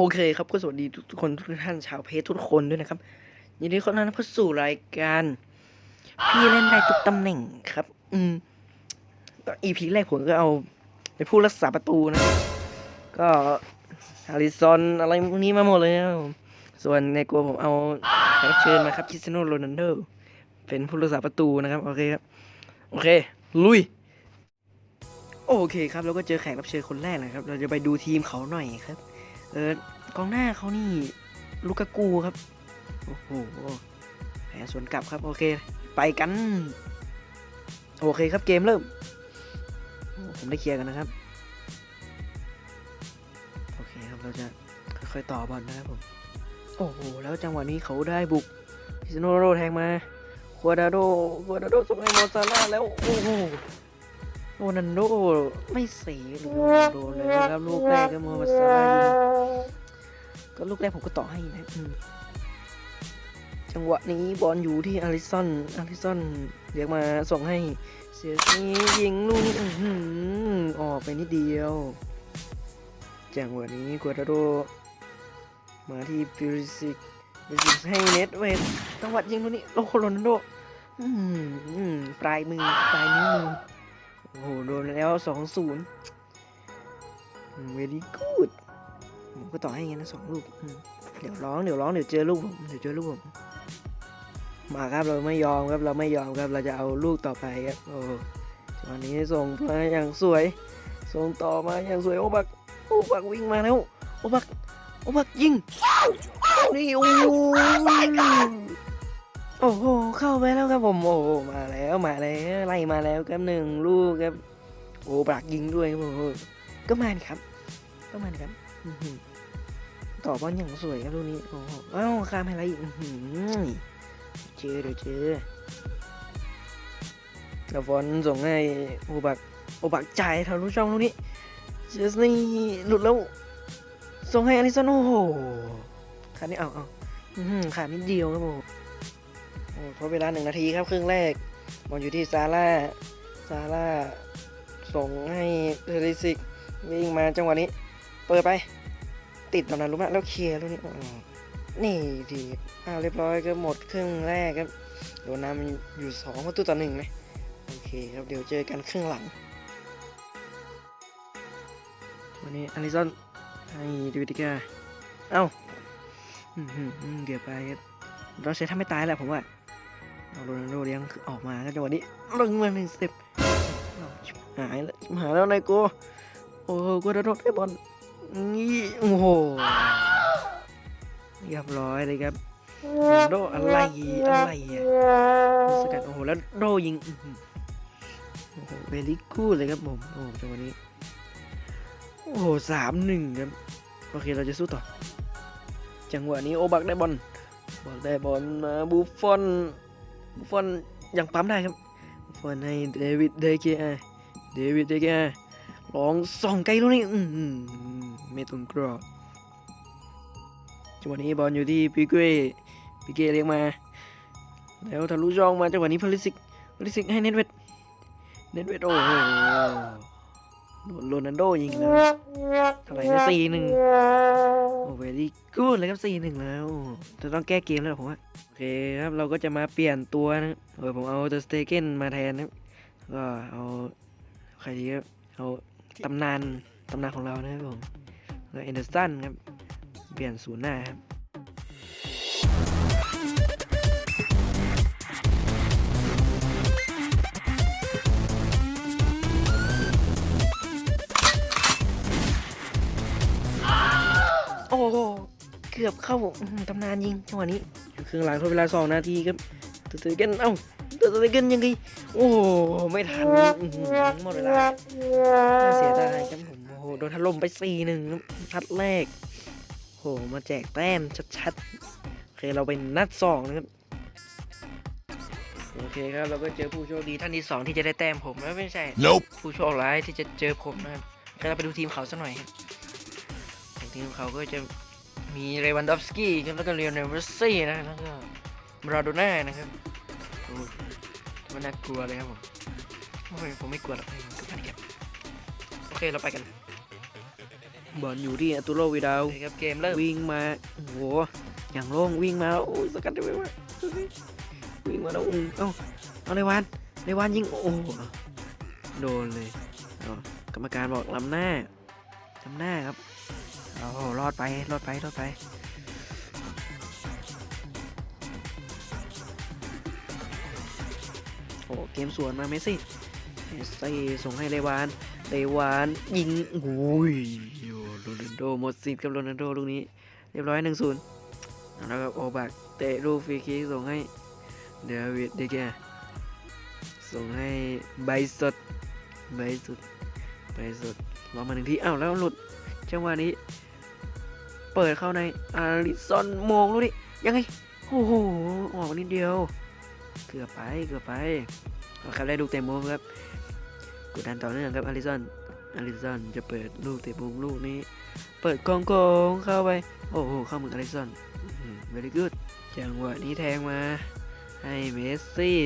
อเคครับก็สวัสดีทุกคนทุกท่านชาวเพจทุกคนด้วยนะครับยินดีต้อนรับเข้าสู่รายการ พี่เล่นได้ทุกตำแหน่งครับ อืมก็อีพีแรกผมก็เอาไปผู้รักษาประตูนะ ก็ฮาริซอนอะไรพวกนี้มาหมดเลยนะผมส่วนในกลัวผมเอาแขกเชิญมาครับคริสเตียโนโรนัลโดเป็นผู้รักษาประตูนะครับโอเคครับโอเค ลุย โอเคครับเราก็เจอแขกรับเชิญคนแรกนะครับ เราจะไปดูทีมเขาหน่อยครับ เออกองหน้าเขานี่ลูกากูครับ โอ้โหแผลสวนกลับครับโอเค ไปกัน โอเคครับเกมเริ่ม ผมได้เคลียร์กันนะครับ โอเคครับเราจะค่อยๆต่อบอลนะครับผม โอ้โหแล้วจังหวะนี้เขาได้บุกพิซโนโรแทงมา ควาดาโด ควาดาโดส่งให้โมซาร่าแล้ว โอ้โห โรนันโดไม่เสียเลยโดนเลยนะครับลูกแรกก็โมซาร่าห์ยิงก็ลูกแรกผมก็ต่อให้นะจังหวะนี้บอลอยู่ที่อาริสันอาริสันเรียกมาส่งให้เสียซียิงลูกนี้อื้อหือออกไปนิดเดียว จังหวะนี้กัวดาโด มาที่ปิริสิกปิริสิกให้เน็ตเวทจังหวะยิงลูกนี้โอ้โหโรนัลโดอืมอืมปลายมือปลายนิ้วมือ โอ้โหโดนแล้วสองศูนย์เวลี่กูดผมก็ต่อให้งั้นนะสองลูกเดี๋ยวร้องเดี๋ยวร้องเดี๋ยวเจอลูกผมเดี๋ยวเจอลูกผมมาครับเราไม่ยอมครับเราไม่ยอมครับเราจะเอาลูกต่อไปครับโอ้จังหวะนี้ส่งมาอย่างสวย ส่งต่อมาอย่างสวยโอบักโอบักวิ่งมาแล้วโอบักโอบักยิงนี่โอ้ โอ้โห เข้าไปแล้วครับผม โอ้โหมาแล้วมาแล้วไล่มาแล้วครับหนึ่งลูกครับ โอบักยิงด้วยครับโอ้โหก็มาดิครับ ก็มาดิครับต่อบอลอย่างสวยครับลูกนี้โอ้โหเอ้าข้ามให้ไรอีกอื้อหือเจอเดี๋ยวเจอแล้วฟอนส่งให้โอบักโอบักจ่ายทะลุช่องลูกนี้เจสนี่หลุดแล้วส่งให้อลิสันโอ้โหขาดนี่เอาเอาขาดนิดเดียวครับผม ทดเวลาหนึ่งนาทีครับครึ่งแรกบอลอยู่ที่ซาร่าซาร่าส่งให้เทริสิกวิ่งมาจังหวะนี้ เปิดไป ติดตอนนั้นรู้ไหมแล้วเคลียร์ลูกนี้นี่ดีอ้าวเรียบร้อยก็หมดครึ่งแรกครับโดนนำอยู่สองประตูต่อหนึ่งนะโอเคครับเดี๋ยวเจอกันครึ่งหลัง วันนี้อลิซอนให้ดิวิติก้าเอ้าเกือบไปครับเราใช้ทำไม่ตายแหละผมว่า เอาโรนัลโดเลี้ยงออกมาก็จังหวะนี้ลงมาหนึ่งสเต็ปอ้าวชิบหายแล้วหายแล้วนายโกโอ้โหกูโดนได้บอลนี่โอ้โหเรียบร้อยเลยครับโดอะไรอะไรอะสกัดโอ้โหแล้วโดยิงโอ้โหเวลี่กูเลยครับผมโอ้โหจังหวะนี้โอ้โหสามหนึ่งครับโอเคเราจะสู้ต่อ จังหวะนี้โอบักได้บอลบอลได้บอลมาบูฟอน บุฟอนยังปั๊มได้ครับบุฟอนให้เดวิดเดเกียเดวิดเดเกียลองส่องไกลลูกนี้อืมไม่ตรงกรอบจังหวะนี้บอลอยู่ที่ปิเก้ปิเก้เลี้ยงมา แล้วทะลุช่องมาจังหวะนี้พลิสิกพลิสิกให้เน็ตเวดเน็ตเวดโอ้โห โดนโรนัลโดยิงแล้วเท่าไหร่นะสี่หนึ่งโอ้เวลี่กูดเลยครับสี่หนึ่งแล้วจะต้องแก้เกมแล้วผมว่าโอเคครับเราก็จะมาเปลี่ยนตัวนะเออผมเอาเดอะสเตเกนมาแทนนะก็เอาใครดีครับเอาตำนานตำนานของเรานะครับผมแล้วเอนเดอร์สันครับเปลี่ยนศูนย์หน้าครับ โอ้โหเกือบเข้าอื้อหือตำนานยิงจังหวะนี้อยู่ครึ่งหลังทดเวลาสองนาทีครับตัวเตเกนเอ้าตัวเตเกนยังไงโอ้โหไม่ทันอื้อหือหมดเวลาน่าเสียดายครับผมโอ้โหโดนถล่มไปสี่หนึ่งนัดแรกโหมาแจกแต้มชัดๆโอเคเราเป็นนัดสองนะครับโอเคครับเราก็เจอผู้โชคดีท่านที่สองที่จะได้แต้มผมแล้วไม่ใช่ Nope. ผู้โชคร้ายที่จะเจอผมนะครับก็เราไปดูทีมเขาสักหน่อยครับ ทีมเขาก็จะมีเรวันดอฟสกี้ครับแล้วก็เรียนเนลเมสซี่นะครับแล้วก็มาราโดน่านะครับโอ้ยมันน่ากลัวเลยครับผมโอ้ยผมไม่กลัวหรอกให้มันกลับมาดีครับโอเคเราไปกันบอลอยู่ที่อัตุโรวิดาวครับเกมเริ่มวิ่งมาโอ้โหอย่างโล่งวิ่งมาแล้วโอ้ยสกัดได้ไหมวะวิ่งมาแล้วอุ้งเอ้าเอาเลยวานเลวานยิงโอ้โหโดนเลยเอากรรมการบอกลำหน้าลำหน้าครับ โอ้โหรอดไป รอดไป รอดไป โอ้ เกมสวนมาเมสซี่เมสซี่ส่งให้เลวาน เลวานยิงโอ้ยโรนัลโดหมดสิทธิ์กับโรนัลโดลูกนี้ เรียบร้อยหนึ่งศูนย์แล้วก็โอบักเตะลูกฟรีคิกส่งให้เดวิดเดเกร์ส่งให้ใบสดใบสดใบสดลองมาหนึ่งทีอ้าวแล้วหลุดจังหวะนี้ เปิดเข้าในอาริสันมองลูกนี้ยังไง โอ้โห ออกนิดเดียว เกือบไปเกือบไปเอาครับได้ลูกเตะมุมครับกดดันต่อเนื่องครับอาริสันอาริสันจะเปิดลูกเตะมุมลูกนี้ เปิดกองกองเข้าไป โอ้โห เข้ามืออลิสันเวลี่กูดจังหวะนี้แทงมา ให้เมสซี่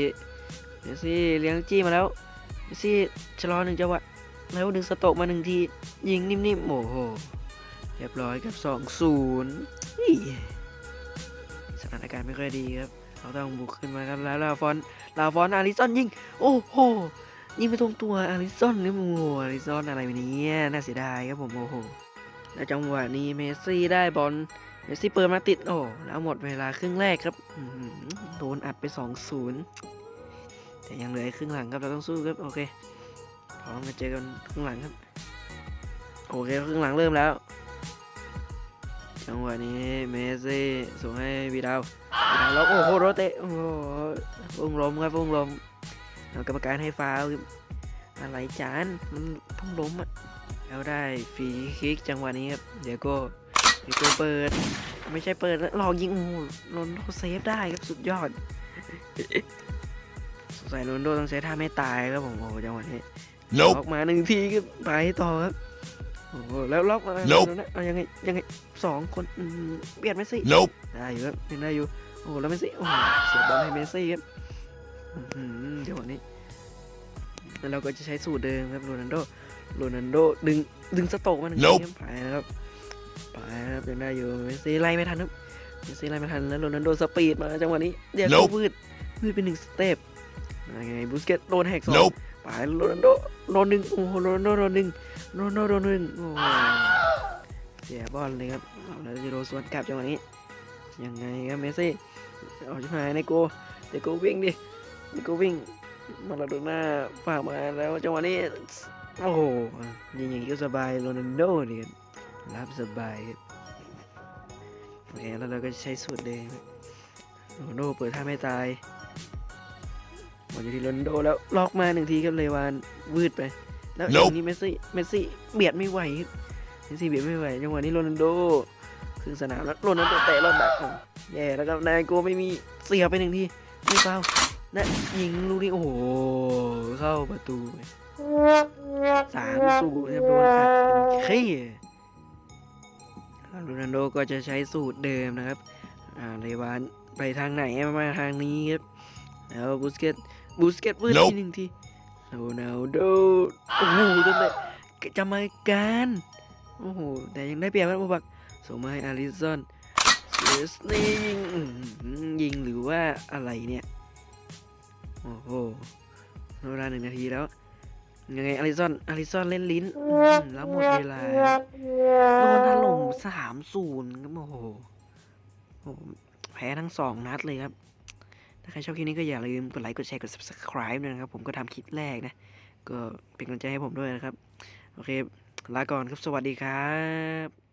เมสซี่เลี้ยงจี้มาแล้ว เมสซี่ชะลอหนึ่งจังหวะ แล้วดึงสโตกมาหนึ่งที ยิงนิ่มๆ โอ้โห เรียบร้อยกับ2 0นี่สถานการณ์ไม่ค่อยดีครับ เราต้องบุกขึ้นมาครับแล้วลาฟอนลาฟอนอาริสันยิง โอ้โหยิงไปตรงตัวอาริสันนี่โอ้โหอาริสันอะไรแบบนี้น่าเสียดายครับผมโอ้โหและจังหวะนี้เมสซี่ได้บอลเมสซี่เปิดมาติดโอ้แล้วหมดเวลาครึ่งแรกครับอื้อหือโดนอัดไป2-0แต่ยังเหลือครึ่งหลังครับเราต้องสู้ครับโอเคพร้อมมาเจอกันครึ่งหลังครับโอเคครึ่งหลังเริ่มแล้ว จังหวะนี้เมสซี่ส่งให้วีดาววีดาวแล้วโอ้โหโรเตะโอ้โหวงล้มครับวงล้มเอากรรมการให้ฟาวล์ครับอะไรจานมันต้องล้มอะแล้วได้ฟรีคิกจังหวะนี้ครับเดี๋ยวก็เดี๋ยวก็เปิด ไม่ใช่เปิดแล้วหลอกยิงโอ้โหโรนลโดเซฟได้ครับสุดยอดสงสัยโรนลโดต้องใช้ท่าไม่ตายครับผมโอ้โหจังหวะนี้ Nope. ล็อกมาหนึ่งทีก็ไปต่อครับ โอ้โหแล้วล็อกมา Nope แล้วนะเอายังไงยังไงสองคนอืมเบียดเมสซี่ Nope. ได้อยู่ครับยังได้อยู่ โอ้โหแล้วเมสซี่โอ้โหเสียบอลให้เมสซี่ครับอื้อหือเดี๋ยววันนี้แล้วเราก็จะใช้สูตรเดิมครับโรนัลโดโรนัลโดดึงดึงสโตกมาหนึ่งที Nope ครับไปนะครับไปครับยังได้อยู่เมสซี่ไล่ไม่ทันครับเมสซี่ไล่ไม่ทันแล้วโรนัลโดสปีดมาจังหวะนี้เดี๋ยวเขา Nope พืดพืดเป็นหนึ่งสเต็ปยังไงบุสเกตโดนแหกสอง Nope. ไปโรนัลโดโดนหนึ่งโอ้โหโรนัลโดโดนหนึ่ง โรนัลโดโดนหนึ่งโอ้โหเสียบอลเลยครับเอาแล้วจะโดนสวนกลับจังหวะนี้ยังไงครับเมสซี่เอาชิบหายในโกเดโกวิ่งดิเดโกวิ่งมาลาโดน่าฝากมาแล้วจังหวะนี้โอ้โหยิงอย่างนี้ก็สบายโรนัลโดนี่ยรับสบายครับโอเคแล้วเราก็ใช้สูตรเดิมโรนัลโดเปิดท่าไม่ตายบอลอยู่ที่โรนลโดแล้วล็อกมาหนึ่งทีครับเลวานวืดไป แล้ว Nope อย่างนี้เมสซี่เมสซี่เบียดไม่ไหวครับเมสซี่เบียดไม่ไหวจังหวะนี้โรนัลโดครึ่งสนามแล้วโรนัลโดเตะรอดดักอ้าวแย่แล้วครับนายโกไม่มีเสียไปหนึ่งทีไม่เฝ้าและยิงลูกนี้โอ้โหเข้าประตูไปสามสูตรครับโดนอัดเป็นขี้แล้วโรนัลโดก็จะใช้สูตรเดิมนะครับอ่าเลวานไปทางไหนมาทางนี้ครับแล้วบุสเกตบูสเกตเวอร์ Nope ทีหนึ่งที โรนัลโดโอ้โหตั้งแต่จำมการโอ้โหแต่ยังได้เปรียบครับอุบักส่งมาให้อาริสันเซสนี่ยิงยิงหรือว่าอะไรเนี่ย โอ้โหเวลาหนึ่งนาทีแล้ว ยังไงอาริสันอาริสันเล่นลิ้น แล้วหมดเวลาโดนถล่มสามศูนย์ครับโอ้โหโอ้โหแพ้ทั้งสองนัดเลยครับ ถ้าใครชอบคลิปนี้ก็อย่าลืมกดไลค์กดแชร์กด subscribe ด้วยนะครับ ผมก็ทำคลิปแรกนะ ก็เป็นกำลังใจให้ผมด้วยนะครับ โอเค ลาก่อนครับ สวัสดีครับ